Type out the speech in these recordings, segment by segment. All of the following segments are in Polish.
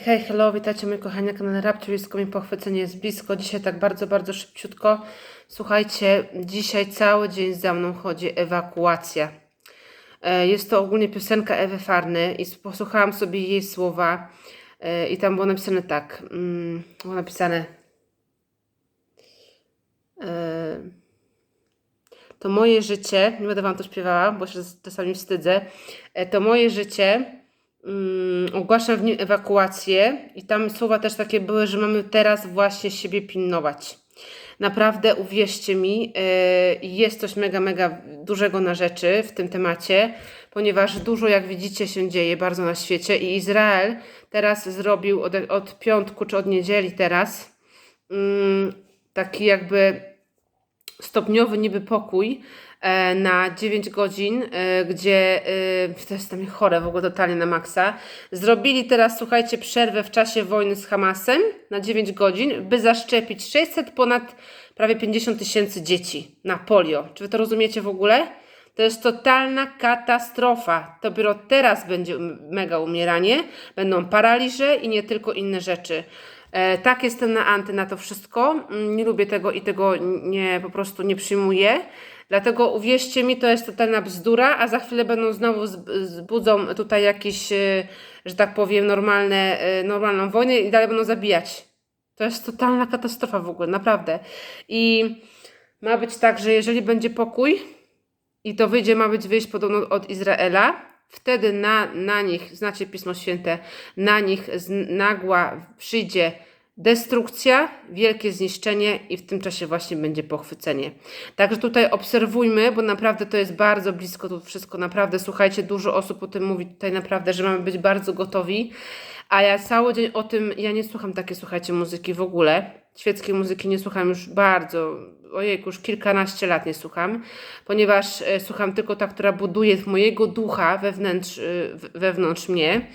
Hej, hello, witajcie moi kochani na kanale Rapturisco, mi pochwycenie jest blisko. Dzisiaj tak bardzo, bardzo szybciutko. Słuchajcie, dzisiaj cały dzień za mną chodzi ewakuacja. E, Jest to ogólnie piosenka Ewy Farny i posłuchałam sobie jej słowa e, i tam było napisane tak, mm, było napisane e, to moje życie, nie będę wam to śpiewała, bo się czasami wstydzę, to moje życie mm, ogłaszam w nim ewakuację i tam słowa też takie były, że mamy teraz właśnie siebie pilnować. Naprawdę uwierzcie mi, yy, jest coś mega, mega dużego na rzeczy w tym temacie, ponieważ dużo, jak widzicie, się dzieje bardzo na świecie i Izrael teraz zrobił od, od piątku czy od niedzieli teraz mm, taki jakby stopniowy niby pokój na 9 godzin, e, gdzie e, to jest tam chore w ogóle totalnie na maksa. Zrobili teraz, słuchajcie, przerwę w czasie wojny z Hamasem na 9 godzin, by zaszczepić 600 ponad prawie 50 tysięcy dzieci na polio. Czy wy to rozumiecie w ogóle? To jest totalna katastrofa. Dopiero teraz będzie um- mega umieranie, będą paraliże i nie tylko inne rzeczy. E, tak, jestem na anty na to wszystko. Mm, Nie lubię tego i tego nie, po prostu nie przyjmuję. Dlatego uwierzcie mi, to jest totalna bzdura, a za chwilę będą znowu zb- zbudzą tutaj jakieś, e, że tak powiem, normalne, e, normalną wojnę i dalej będą zabijać. To jest totalna katastrofa w ogóle, naprawdę. I ma być tak, że jeżeli będzie pokój, i to wyjdzie, ma być wyjść podobno od Izraela. Wtedy na, na nich, znacie Pismo Święte, na nich z, nagła przyjdzie destrukcja, wielkie zniszczenie i w tym czasie właśnie będzie pochwycenie. Także tutaj obserwujmy, bo naprawdę to jest bardzo blisko tu wszystko, naprawdę słuchajcie, dużo osób o tym mówi tutaj naprawdę, że mamy być bardzo gotowi, a ja cały dzień o tym, ja nie słucham takiej, słuchajcie, muzyki w ogóle, świeckiej muzyki nie słucham już bardzo, ojejku, już kilkanaście lat nie słucham, ponieważ e, słucham tylko ta, która buduje mojego ducha wewnątrz, e, wewnątrz mnie.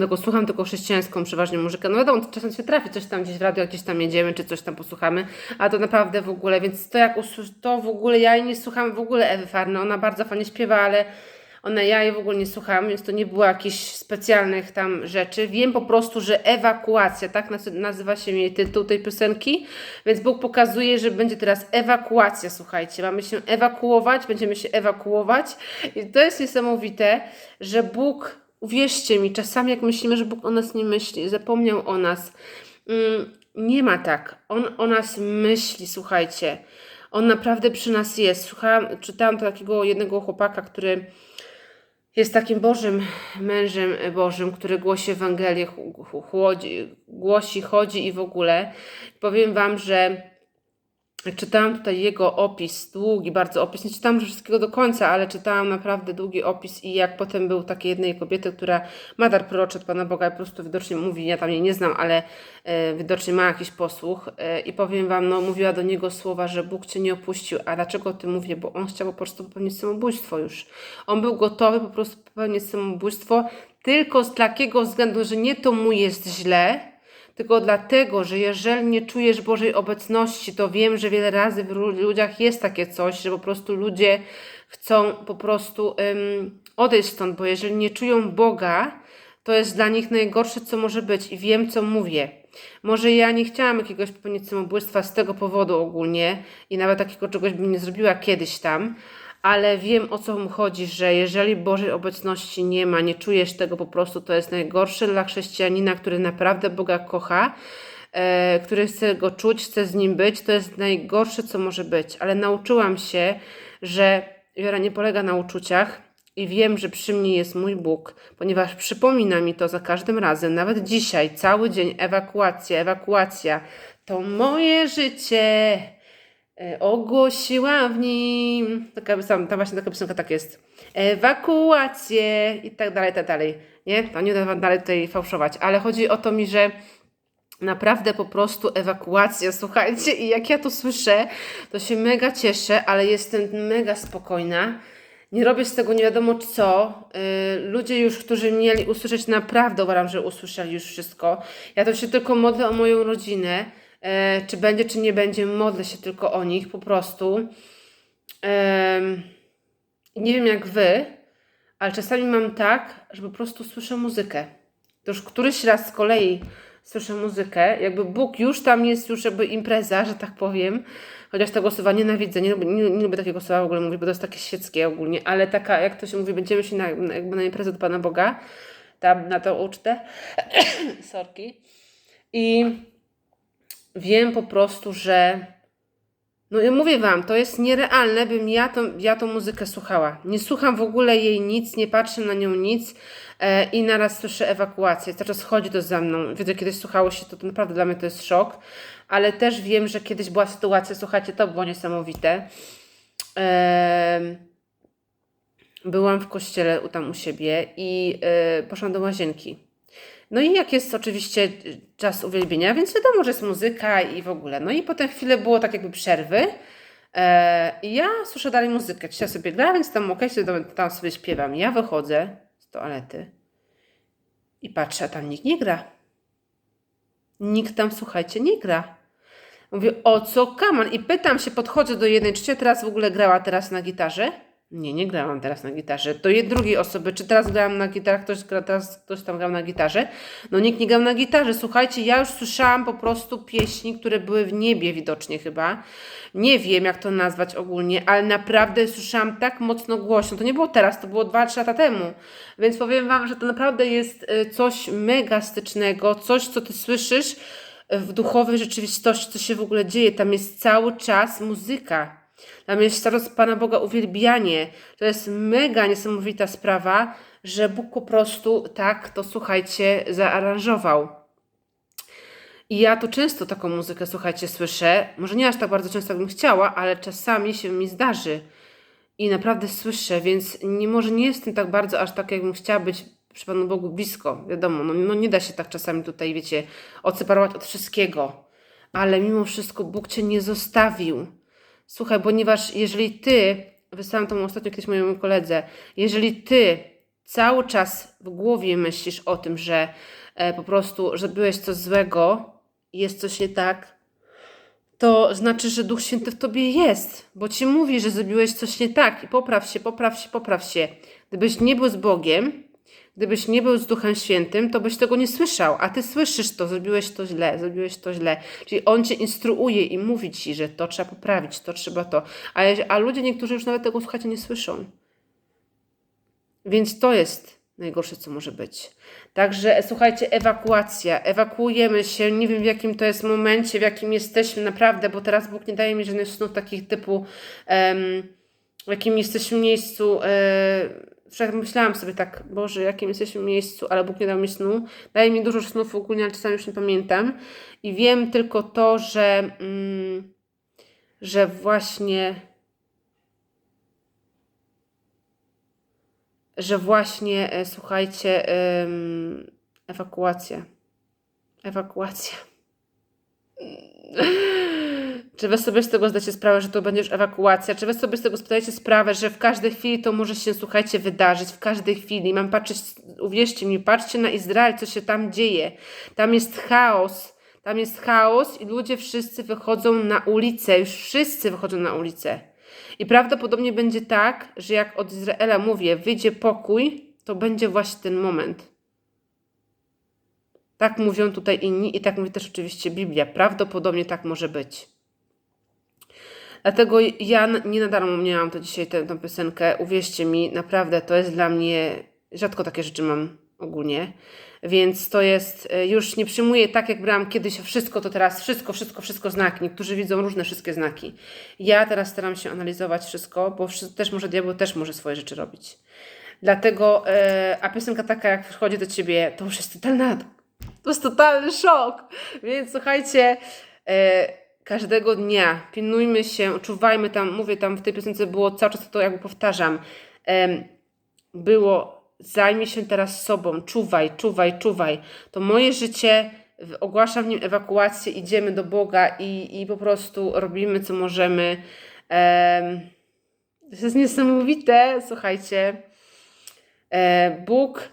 Tylko słucham tylko chrześcijańską przeważnie muzykę. No wiadomo, czasem się trafi coś tam gdzieś w radio, gdzieś tam jedziemy, czy coś tam posłuchamy, a to naprawdę w ogóle, więc to jak to w ogóle, ja jej nie słucham w ogóle Ewy Farny, ona bardzo fajnie śpiewa, ale ona, ja jej w ogóle nie słucham, więc to nie było jakichś specjalnych tam rzeczy. Wiem po prostu, że ewakuacja, tak nazy- nazywa się jej tytuł tej piosenki, więc Bóg pokazuje, że będzie teraz ewakuacja, słuchajcie, mamy się ewakuować, będziemy się ewakuować i to jest niesamowite, że Bóg Uwierzcie mi, czasami jak myślimy, że Bóg o nas nie myśli, zapomniał o nas. Mm, nie ma tak. On o nas myśli, słuchajcie. On naprawdę przy nas jest. Słuchałam, czytałam takiego jednego chłopaka, który jest takim Bożym mężem Bożym, który głosi Ewangelię, ch- ch- chłodzi, głosi, chodzi i w ogóle. Powiem Wam, że Czytałam tutaj jego opis, długi bardzo opis. Nie czytałam wszystkiego do końca, ale czytałam naprawdę długi opis i jak potem był takiej jednej kobiety, która ma dar proroczy od Pana Boga i po prostu widocznie mówi, ja tam jej nie znam, ale e, widocznie ma jakiś posłuch e, i powiem Wam, no mówiła do niego słowa, że Bóg Cię nie opuścił. A dlaczego o tym mówię? Bo on chciał po prostu popełnić samobójstwo już. On był gotowy po prostu popełnić samobójstwo tylko z takiego względu, że nie to mu jest źle, tylko dlatego, że jeżeli nie czujesz Bożej obecności, to wiem, że wiele razy w ludziach jest takie coś, że po prostu ludzie chcą po prostu ym, odejść stąd, bo jeżeli nie czują Boga, to jest dla nich najgorsze, co może być i wiem, co mówię. Może ja nie chciałam jakiegoś popełnić samobójstwa z tego powodu ogólnie i nawet takiego czegoś bym nie zrobiła kiedyś tam, ale wiem o co mu chodzi, że jeżeli Bożej obecności nie ma, nie czujesz tego po prostu, to jest najgorsze dla chrześcijanina, który naprawdę Boga kocha, e, który chce go czuć, chce z nim być, to jest najgorsze, co może być. Ale nauczyłam się, że wiara nie polega na uczuciach i wiem, że przy mnie jest mój Bóg, ponieważ przypomina mi to za każdym razem, nawet dzisiaj, cały dzień, ewakuacja, ewakuacja. To moje życie. E, ogłosiła w nim. Taka, sam, ta właśnie taka piosenka tak jest. Ewakuację i tak dalej, i tak dalej. Nie? To nie będę dalej tutaj fałszować, ale chodzi o to mi, że naprawdę po prostu ewakuacja, słuchajcie, i jak ja to słyszę, to się mega cieszę, ale jestem mega spokojna. Nie robię z tego nie wiadomo co. Yy, ludzie już, którzy mieli usłyszeć, naprawdę uważam, że usłyszeli już wszystko. Ja to się tylko modlę o moją rodzinę. E, czy będzie, czy nie będzie, modlę się tylko o nich po prostu. Nie wiem jak wy, ale czasami mam tak, że po prostu słyszę muzykę. To już któryś raz z kolei słyszę muzykę, jakby Bóg już tam jest, już jakby impreza, że tak powiem. Chociaż tego słowa nienawidzę, nie, lubię- nie, nie lubię takiego słowa w ogóle mówić, bo to jest takie świeckie ogólnie, ale taka, jak to się mówi, będziemy się na- jakby na imprezę do Pana Boga, tam na tą ucztę, sorki. I wiem po prostu, że no ja mówię wam, to jest nierealne, bym ja, to, ja tą muzykę słuchała. Nie słucham w ogóle jej nic, nie patrzę na nią nic e, i naraz słyszę ewakuację. Cały czas chodzi to za mną. Wiedzę, kiedyś słuchało się to, to naprawdę dla mnie to jest szok, ale też wiem, że kiedyś była sytuacja, słuchajcie, to było niesamowite. Em, byłam w kościele u- tam u siebie i e, poszłam do łazienki. No i jak jest oczywiście czas uwielbienia, więc wiadomo, że jest muzyka i w ogóle. No i potem chwilę było tak jakby przerwy. E, I ja słyszę dalej muzykę. Cia sobie gra, więc tam okej, sobie tam, sobie śpiewam. Ja wychodzę z toalety i patrzę, a tam nikt nie gra. Nikt tam, słuchajcie, nie gra. Mówię, o co kaman? I pytam się, podchodzę do jednej, czy teraz w ogóle grała teraz na gitarze? Nie, nie grałam teraz na gitarze. Do jed- drugiej osoby, czy teraz grałam na gitarze, ktoś, teraz ktoś tam grał na gitarze? No nikt nie grał na gitarze. Słuchajcie, ja już słyszałam po prostu pieśni, które były w niebie widocznie chyba. Nie wiem, jak to nazwać ogólnie, ale naprawdę słyszałam tak mocno głośno. To nie było teraz, to było 2-3 lata temu. Więc powiem Wam, że to naprawdę jest y, coś mega stycznego, coś, co Ty słyszysz w duchowej rzeczywistości, co się w ogóle dzieje. Tam jest cały czas muzyka. Jest cały czas Pana Boga uwielbianie. To jest mega niesamowita sprawa, że Bóg po prostu tak to, słuchajcie, zaaranżował. I ja to często taką muzykę, słuchajcie, słyszę. Może nie aż tak bardzo często, jakbym chciała, ale czasami się mi zdarzy. I naprawdę słyszę, więc nie, może nie jestem tak bardzo aż tak, jakbym chciała być przy Panu Bogu blisko. Wiadomo, no, no nie da się tak czasami tutaj, wiecie, odseparować od wszystkiego. Ale mimo wszystko Bóg Cię nie zostawił. Słuchaj, ponieważ jeżeli Ty, wysłałam to ostatnio kiedyś mojemu koledze, jeżeli Ty cały czas w głowie myślisz o tym, że e, po prostu, że byłeś coś złego, jest coś nie tak, to znaczy, że Duch Święty w tobie jest, bo ci mówi, że zrobiłeś coś nie tak i popraw się, popraw się, popraw się. Gdybyś nie był z Bogiem, gdybyś nie był z Duchem Świętym, to byś tego nie słyszał, a ty słyszysz to, zrobiłeś to źle, zrobiłeś to źle. Czyli on cię instruuje i mówi ci, że to trzeba poprawić, to trzeba to. A, a ludzie niektórzy już nawet tego słuchajcie nie słyszą. Więc to jest najgorsze, co może być. Także słuchajcie, ewakuacja. Ewakuujemy się. Nie wiem w jakim to jest momencie, w jakim jesteśmy naprawdę, bo teraz Bóg nie daje mi żadnych snów takich typu, em, w jakim jesteśmy miejscu. Wszak myślałam sobie tak, Boże, jakim jesteśmy miejscu, ale Bóg nie dał mi snu. Daje mi dużo snów ogólnie, ale czasami już nie pamiętam. I wiem tylko to, że, mm, że właśnie. że właśnie, e, słuchajcie, ewakuacja. Ewakuacja. Czy wy sobie z tego zdacie sprawę, że to będzie już ewakuacja? Czy wy sobie z tego zdajecie sprawę, że w każdej chwili to może się, słuchajcie, wydarzyć? W każdej chwili. Mam patrzeć, uwierzcie mi, patrzcie na Izrael, co się tam dzieje. Tam jest chaos. Tam jest chaos i ludzie wszyscy wychodzą na ulicę. Już wszyscy wychodzą na ulicę. I prawdopodobnie będzie tak, że jak od Izraela mówię, wyjdzie pokój, to będzie właśnie ten moment. Tak mówią tutaj inni i tak mówi też oczywiście Biblia. Prawdopodobnie tak może być. Dlatego ja nie na darmo miałam to dzisiaj tę, tę piosenkę. Uwierzcie mi, naprawdę to jest dla mnie. Rzadko takie rzeczy mam ogólnie. Więc to jest. e, Już nie przyjmuję tak, jak brałam kiedyś wszystko, to teraz wszystko, wszystko, wszystko znaki. Niektórzy widzą różne wszystkie znaki. Ja teraz staram się analizować wszystko, bo też może diabeł też może swoje rzeczy robić. Dlatego, e, a piosenka taka, jak wchodzi do ciebie, to już jest totalna. To jest totalny szok. Więc słuchajcie. Każdego dnia pilnujmy się, czuwajmy tam, mówię tam w tej piosence było cały czas to jakby powtarzam, było zajmij się teraz sobą, czuwaj, czuwaj, czuwaj. To moje życie, ogłaszam w nim ewakuację, idziemy do Boga i, i po prostu robimy co możemy. Em, to jest niesamowite, słuchajcie. E, Bóg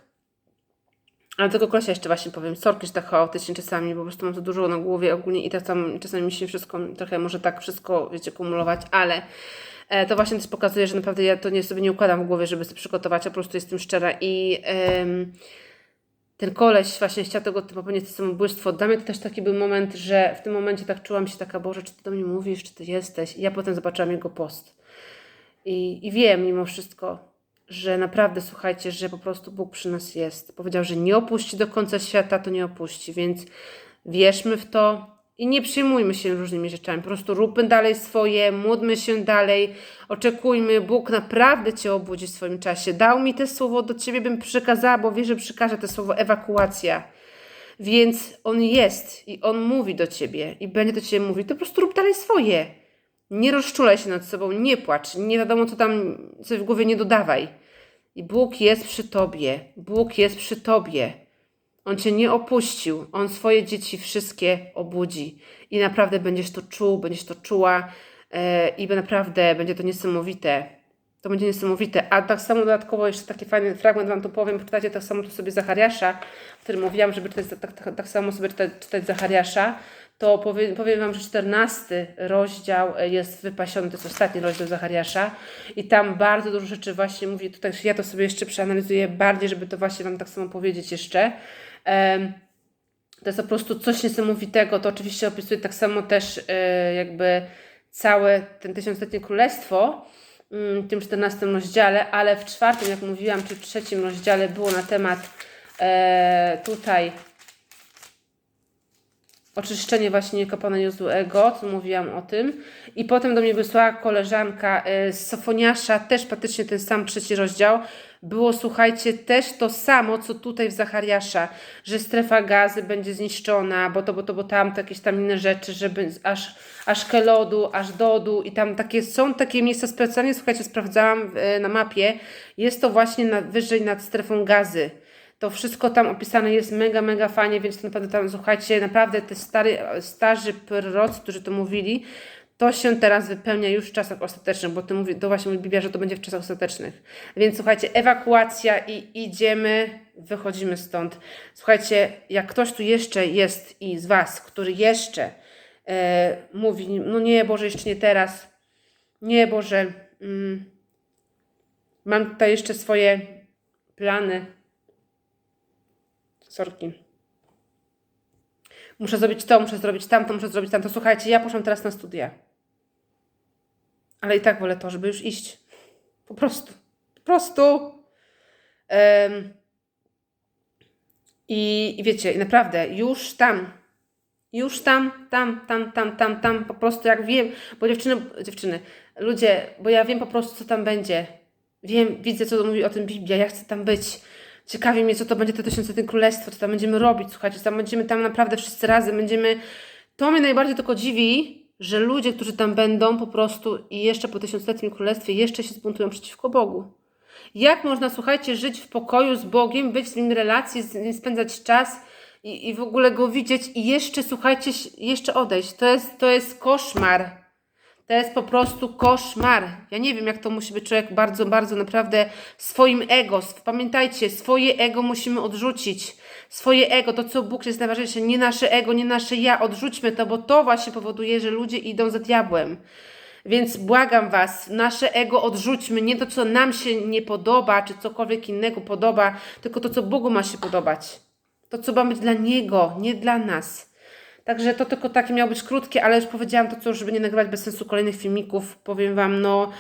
ale tego kolesia jeszcze właśnie powiem. Sorki, że tak chaotycznie czasami, po prostu mam to dużo na głowie ogólnie i tak tam czasami mi się wszystko, trochę może tak wszystko, wiecie, kumulować, ale e, to właśnie też pokazuje, że naprawdę ja to nie sobie nie układam w głowie, żeby sobie przygotować, a po prostu jestem szczera i ten koleś właśnie chciał tego typu popełnić samobójstwo. Dla mnie to też taki był moment, że w tym momencie tak czułam się taka, Boże, czy Ty do mnie mówisz, czy Ty jesteś? I ja potem zobaczyłam jego post. I, I wiem mimo wszystko, że naprawdę słuchajcie, że po prostu Bóg przy nas jest. Powiedział, że nie opuści do końca świata, to nie opuści, więc wierzmy w to i nie przejmujmy się różnymi rzeczami. Po prostu róbmy dalej swoje, módlmy się dalej, oczekujmy. Bóg naprawdę Cię obudzi w swoim czasie. Dał mi te słowo do Ciebie, bym przekazała, bo wie, że przekaże to słowo ewakuacja. Więc On jest i On mówi do Ciebie i będzie do Ciebie mówił. To po prostu rób dalej swoje. Nie rozczulaj się nad sobą, nie płacz, nie wiadomo co tam sobie w głowie nie dodawaj. I Bóg jest przy Tobie. Bóg jest przy Tobie. On Cię nie opuścił. On swoje dzieci wszystkie obudzi. I naprawdę będziesz to czuł, będziesz to czuła e, i naprawdę będzie to niesamowite. To będzie niesamowite. A tak samo dodatkowo jeszcze taki fajny fragment Wam tu powiem. Przeczytajcie tak samo tu sobie Zachariasza, o którym mówiłam, żeby czytać, tak, tak, tak samo sobie czytać, czytać Zachariasza. To powiem, powiem Wam, że 14 rozdział jest wypasiony, to jest ostatni rozdział Zachariasza i tam bardzo dużo rzeczy właśnie mówi, tutaj ja to sobie jeszcze przeanalizuję bardziej, żeby to właśnie Wam tak samo powiedzieć jeszcze. To jest po prostu coś niesamowitego. To oczywiście opisuje tak samo też e, jakby całe ten tysiącletnie królestwo mm, w tym 14 rozdziale, ale w czwartym, jak mówiłam, czy w trzecim rozdziale było na temat e, tutaj oczyszczenie właśnie kapłana Jozłego, co mówiłam o tym. I potem do mnie wysłała koleżanka e, z Sofoniasza, też praktycznie ten sam trzeci rozdział. Było, słuchajcie, też to samo, co tutaj w Zachariasza, że strefa gazy będzie zniszczona, bo to, bo to, bo tamto, jakieś tam inne rzeczy, żeby aż, aż Kelodu, aż Dodu i tam takie, są takie miejsca specjalnie, słuchajcie, sprawdzałam e, na mapie, jest to właśnie na, wyżej nad strefą gazy. To wszystko tam opisane jest mega, mega fajnie, więc naprawdę tam, słuchajcie, naprawdę te stary, starzy prorocy, którzy to mówili, to się teraz wypełnia już w czasach ostatecznych, bo to, mówi, to właśnie mówi Biblia, że to będzie w czasach ostatecznych. Więc słuchajcie, ewakuacja i idziemy, wychodzimy stąd. Słuchajcie, jak ktoś tu jeszcze jest i z Was, który jeszcze e, mówi, no nie, Boże, jeszcze nie teraz, nie, Boże, mm, mam tutaj jeszcze swoje plany, sorki. Muszę zrobić to, muszę zrobić tamto, muszę zrobić tamto. Słuchajcie, ja poszłam teraz na studia. Ale i tak wolę to, żeby już iść. Po prostu. Po prostu. Em, i, I wiecie, naprawdę, już tam, już tam, tam, tam, tam, tam, tam, po prostu jak wiem, bo dziewczyny, dziewczyny, ludzie, bo ja wiem po prostu, co tam będzie. Wiem, widzę, co mówi o tym Biblia, ja chcę tam być. Ciekawi mnie, co to będzie to tysiącletnie królestwo, co tam będziemy robić, słuchajcie, co tam będziemy tam naprawdę wszyscy razem, będziemy... To mnie najbardziej tylko dziwi, że ludzie, którzy tam będą po prostu i jeszcze po tysiącletnim królestwie jeszcze się zbuntują przeciwko Bogu. Jak można, słuchajcie, żyć w pokoju z Bogiem, być z nim w relacji, z nim spędzać czas i, i w ogóle go widzieć i jeszcze, słuchajcie, jeszcze odejść. To jest, to jest koszmar. To jest po prostu koszmar. Ja nie wiem, jak to musi być człowiek bardzo, bardzo naprawdę swoim ego. Pamiętajcie, swoje ego musimy odrzucić. Swoje ego, to co Bóg jest najważniejsze, nie nasze ego, nie nasze ja. Odrzućmy to, bo to właśnie powoduje, że ludzie idą za diabłem. Więc błagam Was, nasze ego odrzućmy, nie to, co nam się nie podoba, czy cokolwiek innego podoba, tylko to, co Bogu ma się podobać. To, co ma być dla Niego, nie dla nas. Także to tylko takie miało być krótkie, ale już powiedziałam to, co, żeby nie nagrywać bez sensu kolejnych filmików. Powiem Wam, no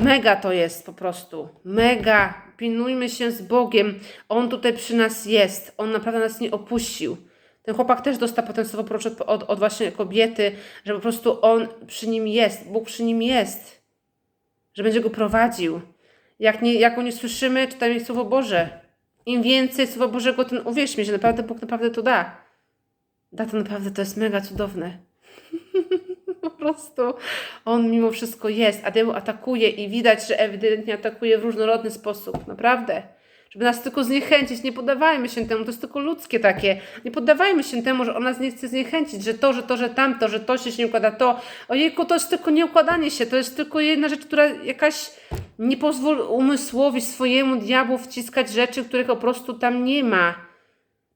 mega to jest po prostu. Mega. Pilnujmy się z Bogiem. On tutaj przy nas jest. On naprawdę nas nie opuścił. Ten chłopak też dostał potem słowo prorocze od, od, właśnie kobiety, że po prostu on przy nim jest. Bóg przy nim jest. Że będzie go prowadził. Jak, nie, jak go nie słyszymy, czytajmy Słowo Boże. Im więcej Słowa Bożego, tym uwierz mi, że naprawdę Bóg naprawdę to da. Da to naprawdę, to jest mega cudowne. po prostu on mimo wszystko jest, a diabeł atakuje i widać, że ewidentnie atakuje w różnorodny sposób. Naprawdę. Żeby nas tylko zniechęcić, nie poddawajmy się temu, to jest tylko ludzkie takie. Nie poddawajmy się temu, że on nas nie chce zniechęcić, że to, że to, że tamto, że to się nie układa, to. Ojejku, to jest tylko nieukładanie się, to jest tylko jedna rzecz, która jakaś nie pozwól umysłowi swojemu diabłu wciskać rzeczy, których po prostu tam nie ma.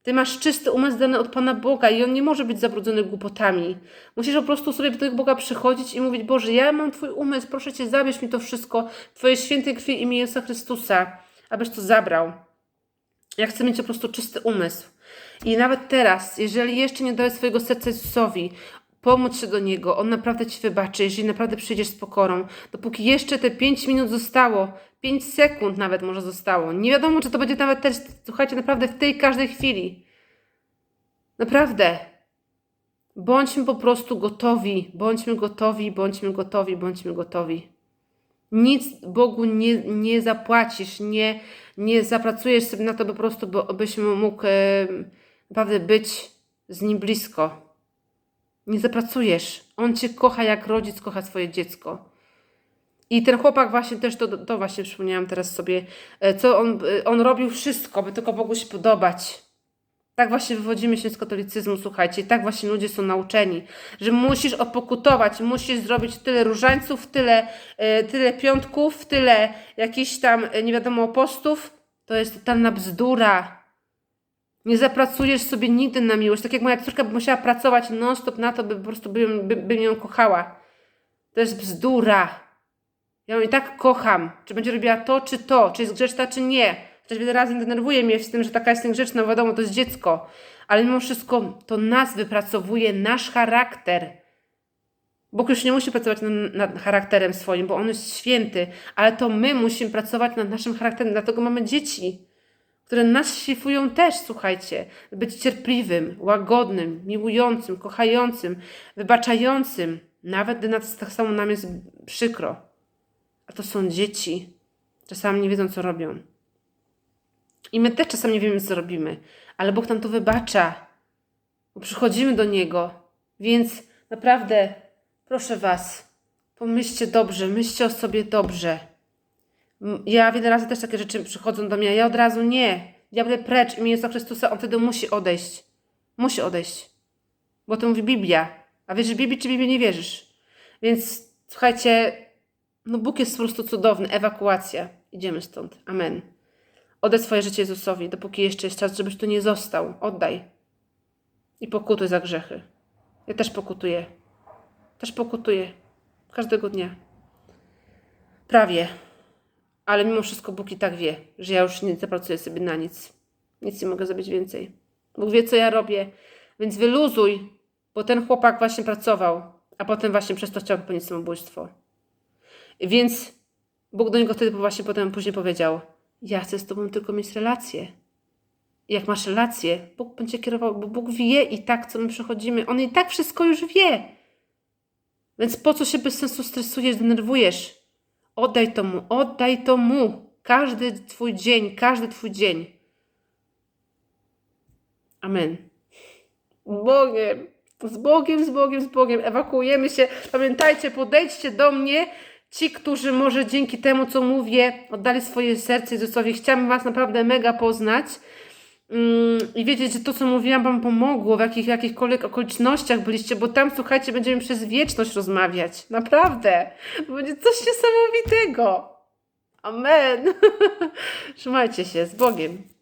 Ty masz czysty umysł dany od Pana Boga i on nie może być zabrudzony głupotami. Musisz po prostu sobie do tego Boga przychodzić i mówić: Boże, ja mam Twój umysł, proszę Cię, zabierz mi to wszystko, Twojej świętej krwi imię Jezusa Chrystusa, abyś to zabrał. Ja chcę mieć po prostu czysty umysł. I nawet teraz, jeżeli jeszcze nie dałeś swojego serca Jezusowi, pomóc się do Niego, On naprawdę Ci wybaczy, jeżeli naprawdę przyjdziesz z pokorą. Dopóki jeszcze te 5 minut zostało, 5 sekund nawet może zostało. Nie wiadomo, czy to będzie nawet też, słuchajcie, naprawdę w tej każdej chwili. Naprawdę. Bądźmy po prostu gotowi, bądźmy gotowi, bądźmy gotowi, bądźmy gotowi. Nic Bogu nie, nie zapłacisz, nie, nie zapracujesz sobie na to po prostu, bo, byś mógł e, naprawdę być z Nim blisko. Nie zapracujesz. On Cię kocha jak rodzic kocha swoje dziecko. I ten chłopak właśnie też, to, to właśnie przypomniałam teraz sobie, e, co on, e, on robił wszystko, by tylko Bogu się podobać. Tak właśnie wywodzimy się z katolicyzmu, słuchajcie. I tak właśnie ludzie są nauczeni, że musisz opokutować, musisz zrobić tyle różańców, tyle, e, tyle piątków, tyle jakichś tam, nie wiadomo, postów. To jest totalna bzdura. Nie zapracujesz sobie nigdy na miłość. Tak jak moja córka by musiała pracować non-stop na to, by po prostu bym, by, bym ją kochała. To jest bzdura. Ja ją i tak kocham. Czy będzie robiła to, czy to, czy jest grzeczna, czy nie. Chociaż wiele razy denerwuje mnie z tym, że taka jest niegrzeczna, no wiadomo, to jest dziecko. Ale mimo wszystko to nas wypracowuje, nasz charakter. Bóg już nie musi pracować nad, nad charakterem swoim, bo On jest święty, ale to my musimy pracować nad naszym charakterem, dlatego mamy dzieci, które nas szlifują też, słuchajcie. Być cierpliwym, łagodnym, miłującym, kochającym, wybaczającym, nawet gdy nas tak samo nam jest przykro. A to są dzieci. Czasami nie wiedzą, co robią. I my też czasami nie wiemy, co robimy, ale Bóg nam to wybacza, bo przychodzimy do Niego. Więc naprawdę proszę Was, pomyślcie dobrze, myślcie o sobie dobrze. Ja wiele razy też takie rzeczy przychodzą do mnie, ja od razu nie. Diable precz imię Jezusa Chrystusa, on wtedy musi odejść. Musi odejść. Bo to mówi Biblia. A wierzysz Biblii, czy Biblię nie wierzysz? Więc słuchajcie, no Bóg jest po prostu cudowny. Ewakuacja. Idziemy stąd. Amen. Oddaj swoje życie Jezusowi, dopóki jeszcze jest czas, żebyś tu nie został. Oddaj. I pokutuj za grzechy. Ja też pokutuję. Też pokutuję. Każdego dnia. Prawie. Ale mimo wszystko Bóg i tak wie, że ja już nie zapracuję sobie na nic. Nic nie mogę zrobić więcej. Bóg wie, co ja robię. Więc wyluzuj, bo ten chłopak właśnie pracował, a potem właśnie przez to chciał popełnić samobójstwo. Więc Bóg do niego wtedy właśnie potem później powiedział: Ja chcę z tobą tylko mieć relację. I jak masz relację, Bóg będzie kierował, bo Bóg wie i tak, co my przechodzimy. On i tak wszystko już wie. Więc po co się bez sensu stresujesz, denerwujesz? Oddaj to mu, oddaj to mu. Każdy twój dzień, każdy twój dzień. Amen. Bogiem, z Bogiem, z Bogiem, z Bogiem. Ewakuujemy się. Pamiętajcie, podejdźcie do mnie. Ci, którzy może dzięki temu, co mówię, oddali swoje serce Jezusowi. Chciałabym Was naprawdę mega poznać i wiedzieć, że to, co mówiłam, Wam pomogło, w jakich, jakichkolwiek okolicznościach byliście, bo tam, słuchajcie, będziemy przez wieczność rozmawiać. Naprawdę. Będzie coś niesamowitego. Amen. Trzymajcie się z Bogiem.